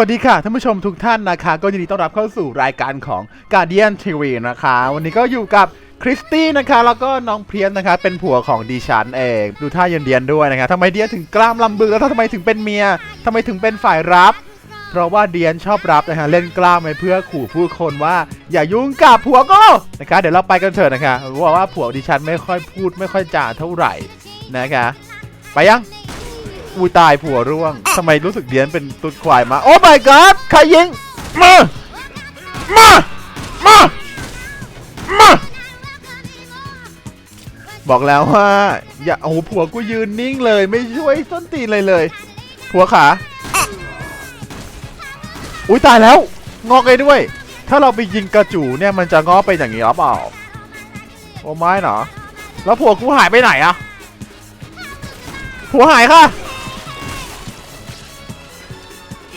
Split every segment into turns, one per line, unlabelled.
สวัสดีค่ะท่านผู้ชมทุกท่านนะคะ ก็ยินดีต้อนรับเข้าสู่รายการของ Guardian TV นะคะ วันนี้ก็อยู่กับคริสตี้นะคะ แล้วก็น้องเพียนนะคะ เป็นผัวของดิฉันเอง ดูท่าเย็นเดียนด้วยนะคะทำไมเดียนถึงกล้ามลำบึกแล้วทำไมถึงเป็นเมียทำไมถึงเป็นฝ่ายรับ เพราะว่าเดียนชอบรับนะฮะเล่นกล้ามไปเพื่อขู่ผู้คนว่า อย่ายุ่งกับผัวก็นะคะ เดี๋ยวเราไปกันเถอะนะคะบอกว่าผัวดิฉันไม่ค่อยพูดไม่ค่อยจ่าเท่าไหร่นะคะ ไปยัง อุ้ยตายผัวร่วงทำไมรู้สึกเดียนเป็นตุ๊ดควายมา โอ้ my god ใครยิง มา มา มา มา บอกแล้วว่า อย่าโอ้ผัวกูยืนนิ่งเลย ไม่ช่วยส้นตีนเลยเลย ผัวขา อุ้ยตายแล้ว งอกเลยด้วย ถ้าเราไปยิงกระจูเนี่ยมันจะงอกไปอย่างนี้หรือเปล่า โอ้ไม่เนาะแล้วผัวกูหายไปไหนอะผัวหายค่ะ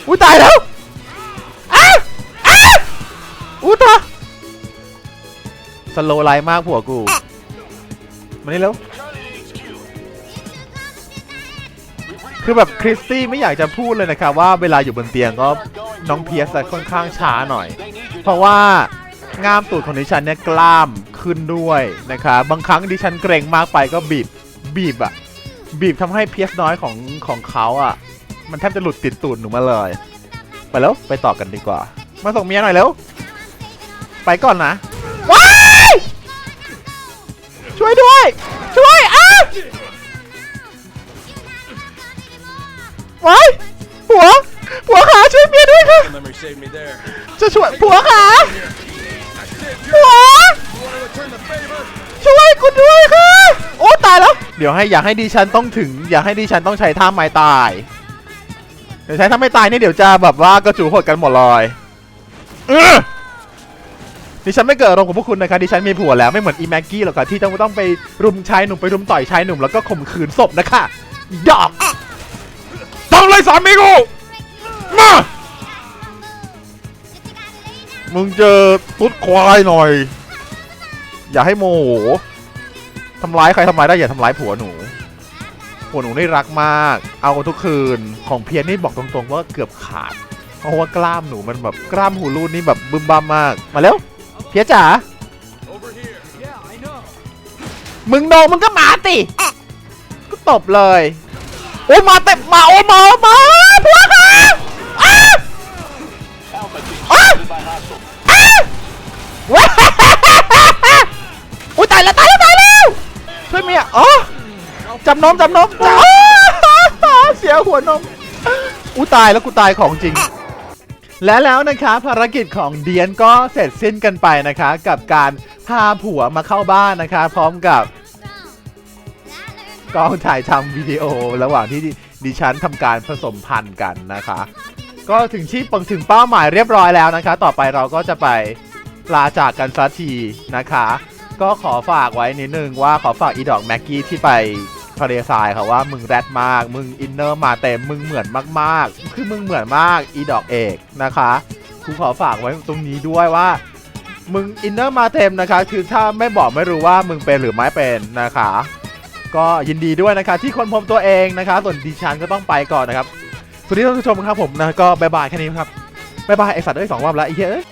อุ้ยตายแล้วอ้าอ้าอุ้ยตายสโลไลท์มากผัวกู มานี่แล้วคือแบบคริสตี้ไม่อยากจะพูดเลยนะครับว่าเวลาอยู่บนเตียงก็น้องเพียสค่อนข้างช้าหน่อย เพราะว่าง่ามตูดของดิฉันเนี่ยกล้ามขึ้นด้วยนะคะบางครั้งดิฉันเกรงมากไปก็บีบบีบอะบีบทำให้เพียสน้อยของของเขาอะ มันแทบจะหลุดติดตูดหนูมาเลย ไปแล้วไปต่อกันดีกว่า มาส่งเมียหน่อยเร็ว ไปก่อนนะว้ายช่วยด้วย ช่วยอ้าว้ายผัวผัวขาช่วยเมียด้วยค่ะ
Memory saved me there.
จะช่วยผัวขาผัว
Want to return the favor?
ช่วยกูด้วยค่ะ โอ้ตายแล้ว เดี๋ยวให้อย่าให้ดิฉันต้องถึง อย่าให้ดิฉันต้องใช้ท่าไม้ตาย เดี๋ยวใช้ท่าไม้ตายนี่เดี๋ยวจะแบบว่ากระจูหดกันหมดเลยเออดิฉันไม่เกิดอารมณ์กับพวกคุณนะคะดิฉันมีผัวแล้วไม่เหมือนอีแม็กกี้หรอกค่ะที่ต้องต้องไปรุมชายหนุ่มไปรุมต่อยชายหนุ่มแล้วก็ข่มขืนศพนะคะดอกต้องเลยสามีกูมามึงเจอตุ๊ดควายหน่อย อย่าให้โมโหทำร้ายใครทำร้ายได้อย่าทำร้ายผัวหนู ผัวหนูนี่รักมาก เอาทุกคืนของเพียรนี่บอกตรงๆว่าเกือบขาด เพราะว่ากล้ามหนูมันแบบกล้ามหูรูดนี่แบบบึมบ้ามมาก มาเร็วเพียรจ๋า
Over here. Yeah, I know.
มึงโดนมึงก็มาติก็ตบเลย โอ้ยมาเต็มมาโอ้มามาผัวค่ะอ้าอ้าอ้ จำนมจำนมจ้าเสียหัวนมอุ้ตายแล้วกูตายของจริง และแล้วนะคะภารกิจของเดียนก็เสร็จสิ้นกันไปนะคะ กับการพาผัวมาเข้าบ้านนะคะ พร้อมกับกล้องถ่ายทำวิดีโอระหว่างที่ดิดิฉันทำการผสมพันธุ์กันนะคะ ก็ถึงที่ปังถึงเป้าหมายเรียบร้อยแล้วนะคะ ต่อไปเราก็จะไปลาจากกันสักทีนะคะ ก็ขอฝากไว้นิดนึงว่าขอฝากอีดอกแม็กกี้ที่ไป ทะเลทรายค่ะว่ามึงแรดมาก มึงอินเนอร์มาเต็มมึงเหมือนมากๆ คือมึงเหมือนมากอีดอกเอกนะคะกูขอฝากไว้ตรงนี้ด้วยว่า มึงอินเนอร์มาเต็มนะคะ คือถ้าไม่บอกไม่รู้ว่ามึงเป็นหรือไม่เป็นนะคะ ก็ยินดีด้วยนะคะ ที่คนพบตัวเองนะคะ ส่วนดิฉันก็ต้องไปก่อนนะครับสวัสดีท่านผู้ชมครับผมนะก็บายบายแค่นี้ครับบายบายไอสัตว์ได้สองรอบแล้วไอ้เหี้ยเอ้ย